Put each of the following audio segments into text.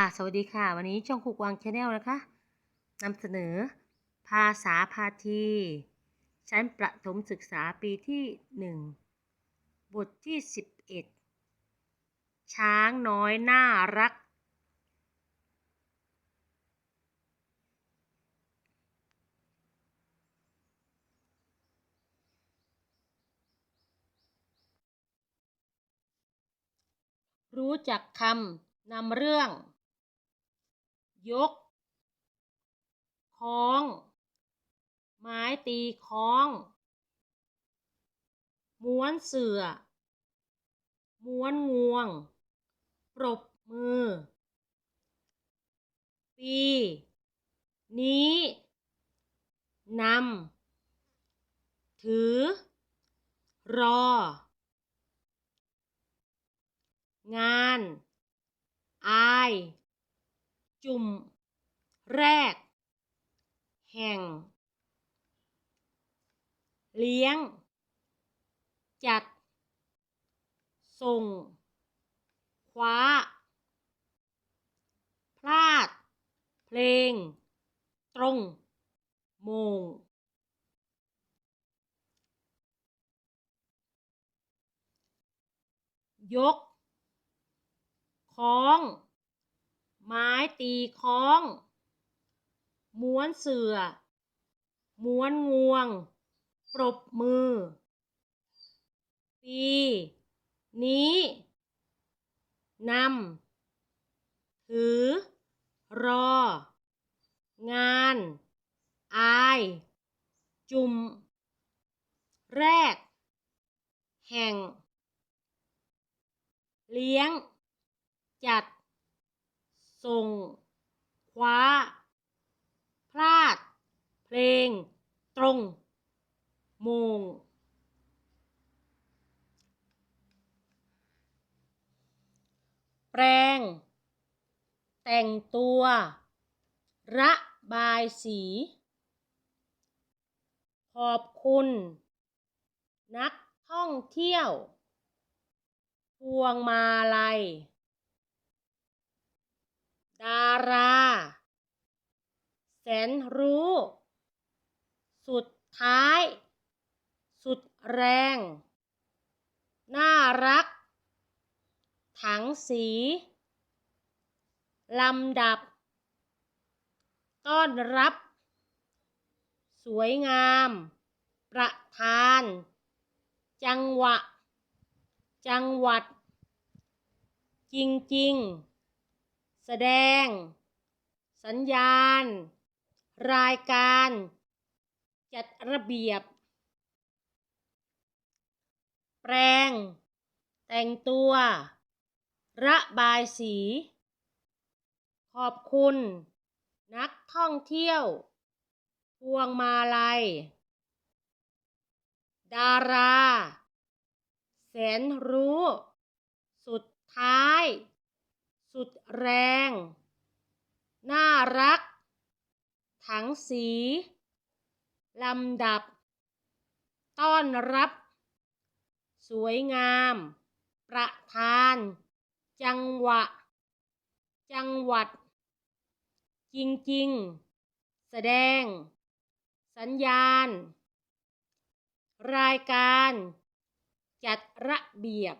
ค่ะสวัสดีค่ะ วันนี้ช่องคุกวางชาแนลนะคะนำเสนอ ภาษาพาที ชั้นประถมศึกษาปีที่หนึ่งบทที่สิบเอ็ดช้างน้อยน่ารัก รู้จักคำนำเรื่อง ยกคล้อง ไม้ตีคล้อง ม้วนเสือ ม้วนงวง ปรบมือ ปี นี้นำ ถือ รอ งาน อาย จุ่ม แรก แห่ง เลี้ยง จัด ส่ง คว้า พลาด เพลง ตรง โมงยกคล้อง ไม้ตีคล้อง ม้วนเสือ ม้วนงวง ปรบมือ ปี นี้ นำ ถือ รอ งาน อาย จุ่มแรก แห่ง เลี้ยง จัด ส่ง คว้า พลาด เพลง ตรง โมง แปลง แต่งตัว ระบายสี ขอบคุณ นักท่องเที่ยว พวงมาลัย ดารา แสนรู้ สุดท้าย สุดแรง น่ารัก ถังสี ลำดับ ต้อนรับ สวยงาม ประธาน จังหวะ จังหวัด จริง ๆ แสดง สัญญาณ รายการ จัดระเบียบ แปลง แต่งตัว ระบายสี ขอบคุณ นักท่องเที่ยว พวงมาลัย ดารา แสนรู้ สุดท้าย สุดแรง น่ารัก ถังสี ลำดับ ต้อนรับ สวยงาม ประธาน จังหวะ จังหวัด จริง ๆ แสดง สัญญาณ รายการ จัดระเบียบ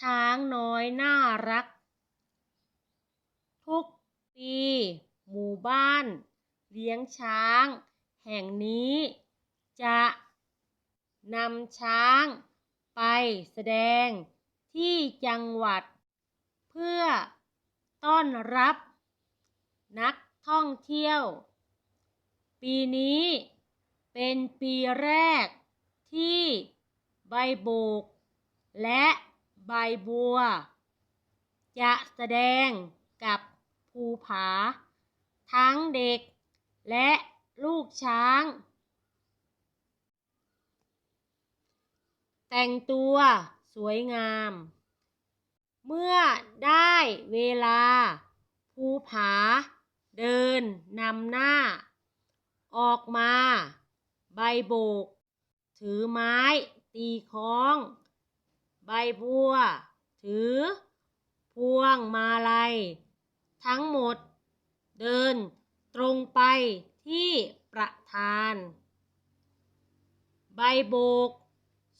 ช้างน้อยน่ารัก ทุกปี หมู่บ้าน เลี้ยงช้าง แห่งนี้ จะนำช้าง ไปแสดงที่จังหวัด เพื่อต้อนรับ นักท่องเที่ยว ปีนี้ เป็นปีแรกที่ใบโบก และ ใบบัว จะแสดงกับภูผา ทั้งเด็กและลูกช้าง แต่งตัวสวยงาม เมื่อได้เวลา ภูผา เดินนำหน้า ออกมา ใบโบก ถือไม้ตีค้อง ใบบัว ถือ พวงมาลัย ทั้งหมด เดินตรงไปที่ประธาน ใบโบก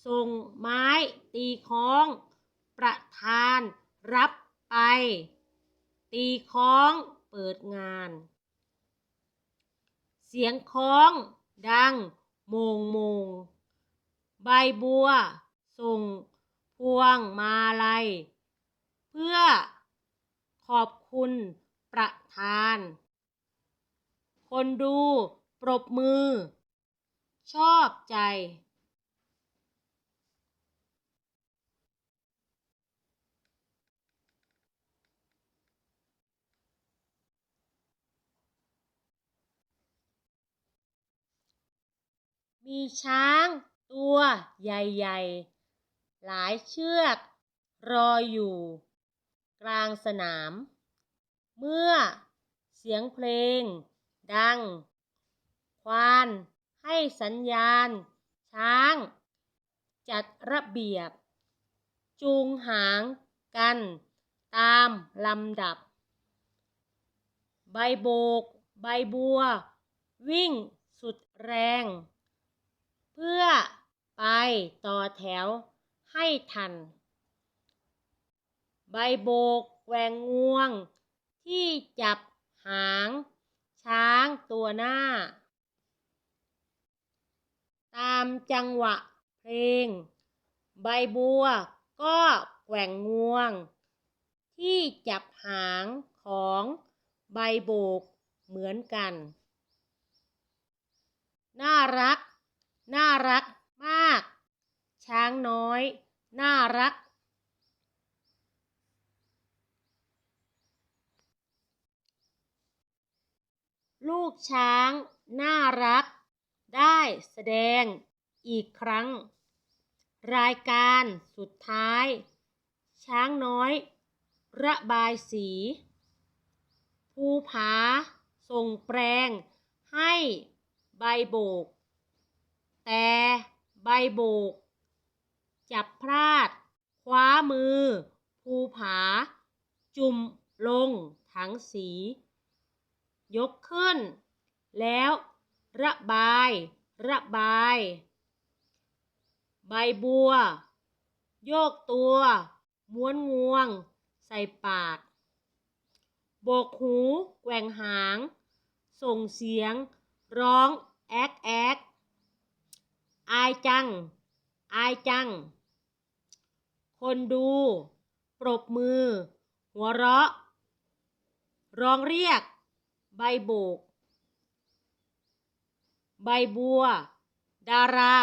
ส่งไม้ตีค้อง ประธานรับไป ตีค้องเปิดงาน เสียงค้องดังโมงโมง ใบบัวส่ง พวงมาลัย เพื่อขอบคุณประธาน คนดูปรบมือ ชอบใจ มีช้างตัวใหญ่ ๆ หลายเชือก รออยู่ กลางสนาม เมื่อเสียงเพลง ดัง ควาน ให้สัญญาณ ช้าง จัดระเบียบ จูงหางกัน ตามลำดับ ใบโบก ใบบัว วิ่งสุดแรง เพื่อไปต่อแถว ให้ทัน ใบโบกแหวงงวง ที่จับหาง ช้างตัวหน้า ตามจังหวะเพลง ใบบัวก็แกว่งงวง ที่จับหางของใบโบกเหมือนกัน น่ารัก น่ารัก ช้างน้อย น่ารัก ลูก ช้าง น่ารัก ได้แสดง อีกครั้ง รายการสุดท้าย ช้างน้อย ระบายสี ภูผา ส่งแปลง ให้ใบโบก แต่ใบโบก จับพลาด คว้ามือ ภูผา จุ่มลงถังสี ยกขึ้น แล้ว ระบาย ระบาย ใบบัว โยกตัว ม้วนงวง ใส่ปากโบกหูแกว่งหาง ส่งเสียง ร้อง แอกแอกอายจัง อายจัง คนดู ปรบมือ หัวเราะ ร้องเรียก ใบโบก ใบบัว ดารา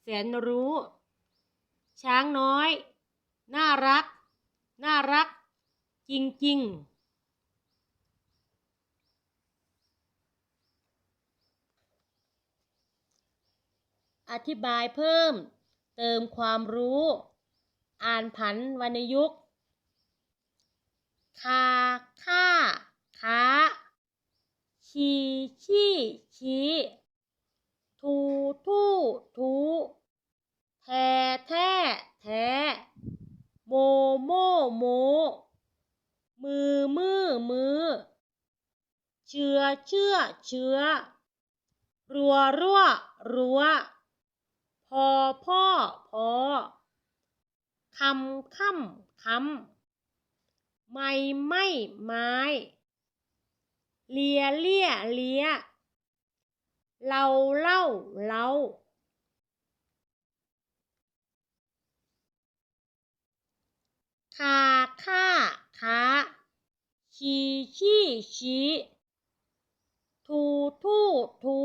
แสนรู้ ช้างน้อย น่ารัก น่ารัก จริง ๆอธิบายเพิ่มเติมความรู้ อ่านผันวรรณยุกต์คาค่าค้าชีชี่ชี้ ทูทู่ทูแทแท้แท้โมโมโม มือมือมือ เชื่อเชื่อเชื้อรัวรั่วรัว พอพ่อพอคำค่ำคำไม่ไม่ไม้ เลียเลียเลี้ย เราเล่าเล้าคาค่าค้าชีชี่ชี้ทูทู่ทู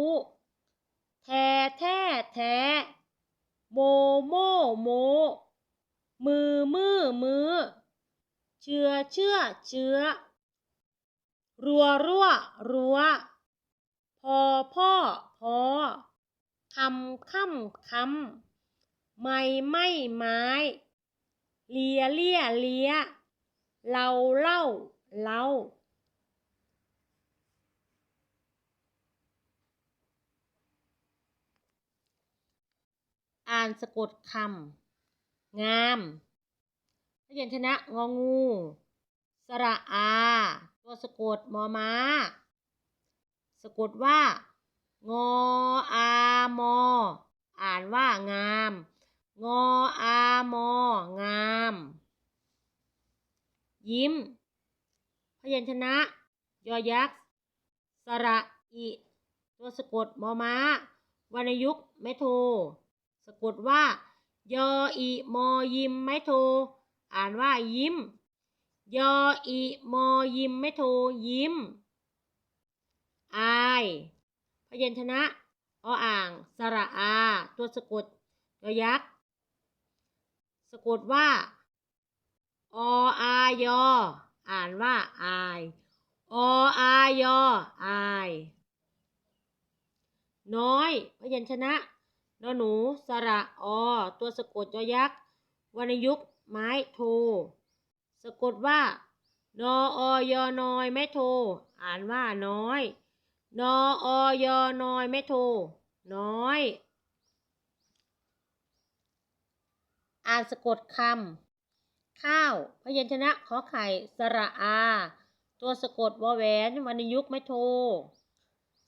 แทแท้แท้โมโมโม มือมือมือ เชื่อเชื่อเชื้อรัวรั่วรั้ว พอพ่อพอคำค่ำคำไม่ไม่ไม้ เลียเลียเลียเราเล่าเล่าอ่านสะกดคำงามนักเรียนชนะงองู สระอา ตัวสะกดมอมา้า สะกดว่างออามอ อ่านว่างาม งออามองาม ยิ้ม พยัญชนะ ยอยักษ์ สระอิตัวสะกดมอม้าวรรณยุกต์ไมโท สะกดว่า ยออิมอยิมไมโท อ่านว่ายิ้ม ยออิมอยิมไมโทยิ้ม อาย พยัญชนะออ่าง สระอา ตัวสะกดยอยักษ์ สะกดว่า ออายอ อ่านว่าอาย ออายออาย น้อย พยัญชนะนหนู สระอ ตัวสะกดยอยักษ์ วรรณยุกต์ไม้โท สะกดว่า นออยอนอย ไม่โท อ่านว่าน้อย นออยนอยไม่โท น้อย อ่านสะกดคำข้าว พยัญชนะขอไข่สระอา ตัวสะกดวอแหวนวรรณยุกไม่โท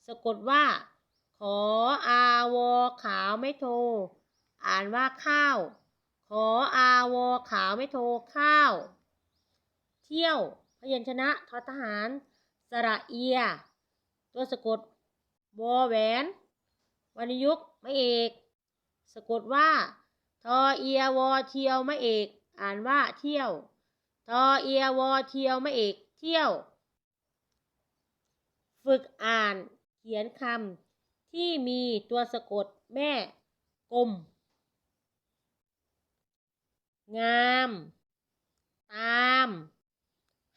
สะกดว่า ขออาวอขาวไม่โท อ่านว่าข้าว ขออาวอขาวไม่โทข้าว เที่ยว พยัญชนะทอทหาร สระเอีย ตัวสะกดวอแหวนวรรณยุกต์ไม่เอก สะกดว่าทอเอียวอเทียวไม่เอก อ่านว่าเที่ยวทอเอียวอเทียวไม่เอกเที่ยว ฝึกอ่านเขียนคำที่มีตัวสะกดแม่กลม งาม ตาม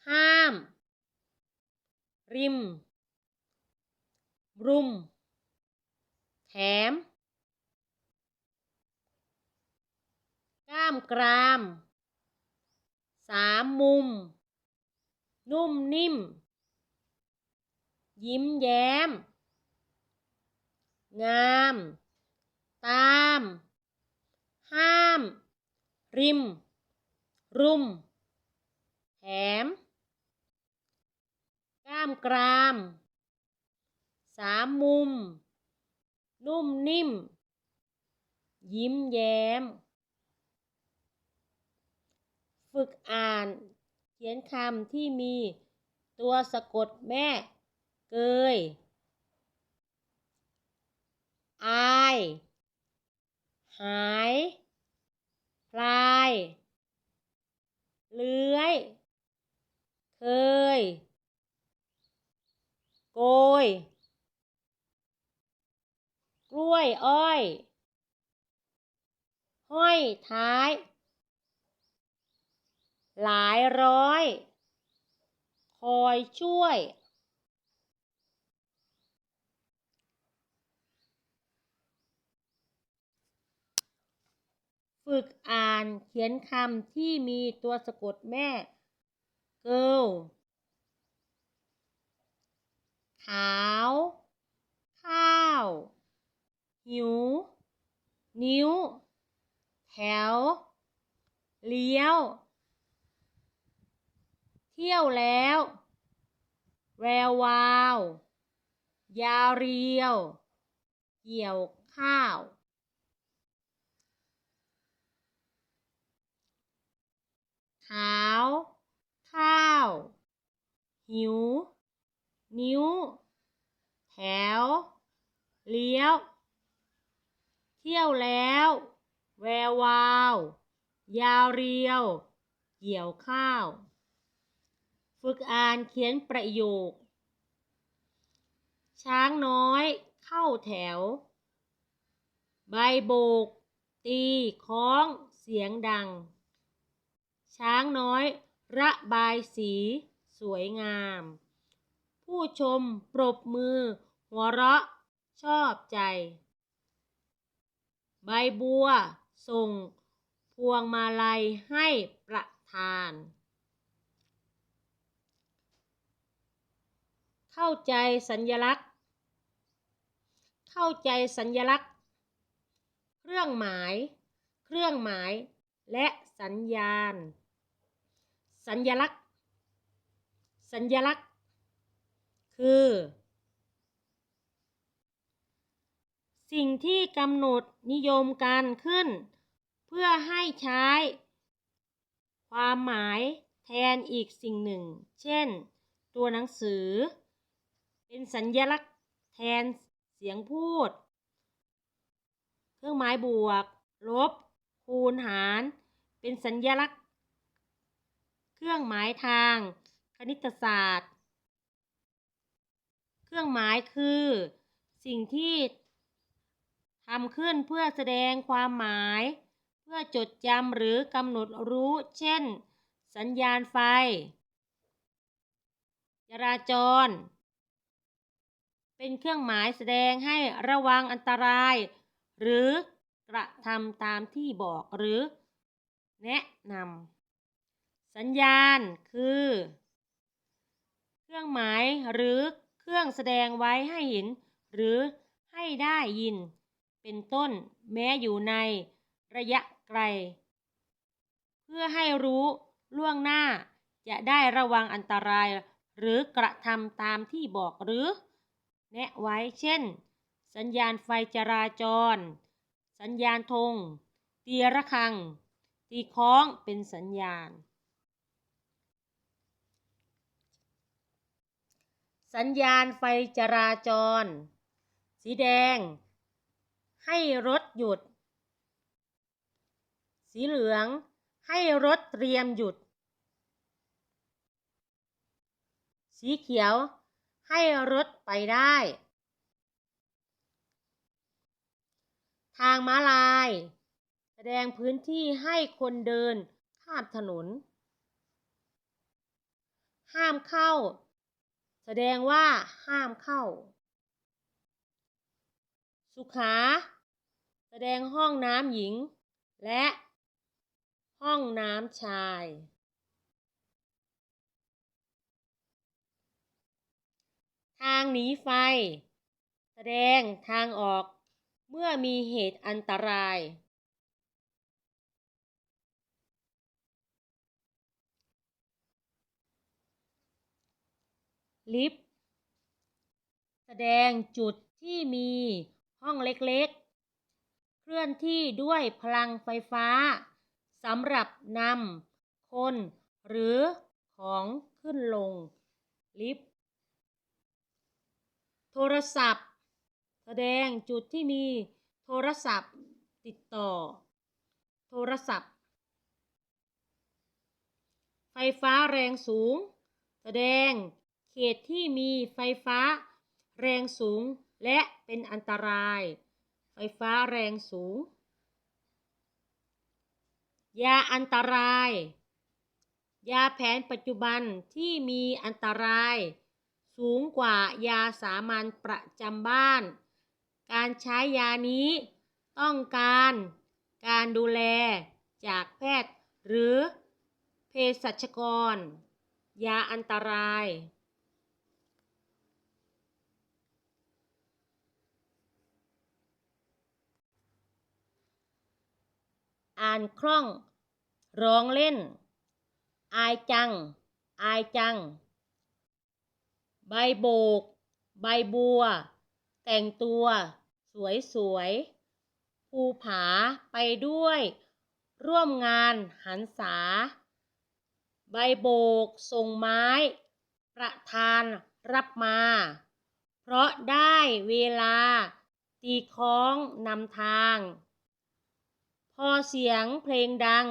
ห้าม ริม รุม แถม ก้ามกราม สามมุม นุ่มนิ่ม ยิ้มแย้ม งาม ตาม ห้าม ริม รุม แถม ก้ามกราม สามมุม นุ่มนิ่ม ยิ้มแย้ม ฝึกอ่าน เขียนคำที่มีตัวสะกดแม่ เกยอาย หาย พลาย เลื้อย เคย โกย กล้วยอ้อย ห้อยท้าย หลายร้อย คอยช่วย ฝึกอ่านเขียนคำที่มีตัวสะกดแม่ เกิลขาว ข้าว หิว นิ้ว แถว เลี้ยว เที่ยวแล้ว แวววาว ยาวเรียว เกี่ยวข้าวขาว ข้าว หิว นิ้ว แถว เลี้ยว เที่ยวแล้ว แวววาว ยาวเรียว เกี่ยวข้าว ฝึกอ่านเขียนประโยค ช้างน้อย เข้าแถว ใบโบก ตีคล้อง เสียงดัง ช้างน้อย ระบายสี สวยงาม ผู้ชมปรบมือ หัวเราะ ชอบใจ ใบบัว ส่ง พวงมาลัยให้ประธาน เข้าใจสัญลักษณ์ เข้าใจสัญลักษณ์ เครื่องหมาย เครื่องหมาย และสัญญาณ สัญลักษณ์ สัญลักษณ์ คือ สิ่งที่กำหนดนิยมการขึ้น เพื่อให้ใช้ ความหมายแทนอีกสิ่งหนึ่ง เช่น ตัวหนังสือ เป็นสัญลักษณ์แทนเสียงพูด เครื่องหมายบวก ลบ คูณหาร เป็นสัญลักษณ์ เครื่องหมายทาง คณิตศาสตร์ เครื่องหมายคือ สิ่งที่ ทำขึ้นเพื่อแสดงความหมาย เพื่อจดจำหรือกำหนดรู้ เช่น สัญญาณไฟ จราจร เป็นเครื่องหมายแสดงให้ระวังอันตราย หรือกระทำตามที่บอกหรือ แนะนำสัญญาณคือ เครื่องหมายหรือเครื่องแสดงไว้ให้เห็น หรือให้ได้ยิน เป็นต้น แม้อยู่ในระยะไกล เพื่อให้รู้ล่วงหน้าจะได้ระวังอันตราย หรือกระทำตามที่บอกหรือ แนะไว้เช่น สัญญาณไฟจราจร สัญญาณธงตีระฆัง ตีค้องเป็นสัญญาณ สัญญาณไฟจราจร สีแดง ให้รถหยุด สีเหลือง ให้รถเตรียมหยุด สีเขียว ให้รถไปได้ ทางม้าลาย แสดงพื้นที่ให้คนเดินข้ามถนน ห้ามเข้า แสดงว่าห้ามเข้า สุขา แสดงห้องน้ำหญิง และห้องน้ำชาย ทางหนีไฟ แสดงทางออกเมื่อมีเหตุอันตราย ลิฟต์แสดงจุดที่มี ห้องเล็กๆ เคลื่อนที่ด้วยพลังไฟฟ้าสำหรับนำคน หรือของขึ้นลง ลิฟต์ โทรศัพท์ แสดงจุดที่มีโทรศัพท์ติดต่อ โทรศัพท์ ไฟฟ้าแรงสูง แสดงเขตที่มีไฟฟ้าแรงสูง และเป็นอันตราย ไฟฟ้าแรงสูง ยาอันตราย ยาแผนปัจจุบันที่มีอันตราย สูงกว่ายาสามัญประจำบ้าน การใช้ยานี้ ต้องการการดูแลจากแพทย์หรือเภสัชกร ยาอันตราย อ่านคล่อง ร้องเล่น อายจัง อายจัง ใบโบก ใบบัว แต่งตัว สวยสวยภูผาไปด้วย ร่วมงานหันษา ใบโบกส่งไม้ ประธานรับมา เพราะได้เวลา ตีคล้องนำทาง พอเสียงเพลงดัง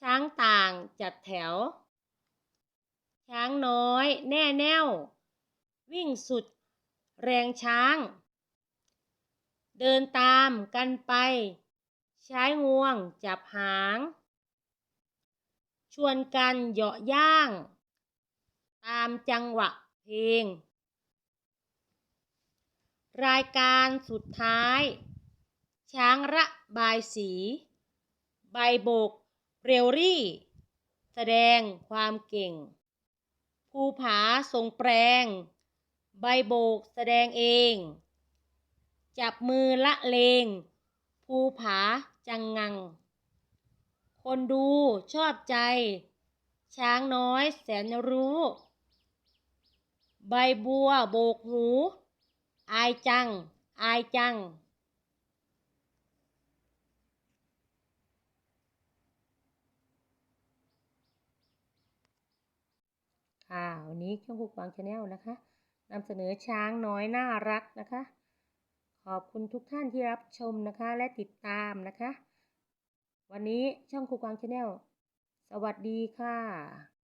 ช้างต่างจัดแถว ช้างน้อยแน่แน่ว วิ่งสุดแรงช้าง เดินตามกันไป ใช้งวงจับหาง ชวนกันเหยาะย่าง ตามจังหวะเพลง รายการสุดท้าย ช้างระบายสี ใบโบก เรวรี่ แสดงความเก่ง ภูผาทรงแปรงใบโบกแสดงเอง จับมือละเลง ภูผาจังงัง คนดูชอบใจ ช้างน้อยแสนรู้ ใบบัวโบกหู อายจัง อายจัง ค่ะวันนี้ช่องคุกวางชาแนลนะคะนำเสนอช้างน้อยน่ารักนะคะ ขอบคุณทุกท่านที่รับชมนะคะและติดตามนะคะ วันนี้ช่องคุกวางชาแนลสวัสดีค่ะ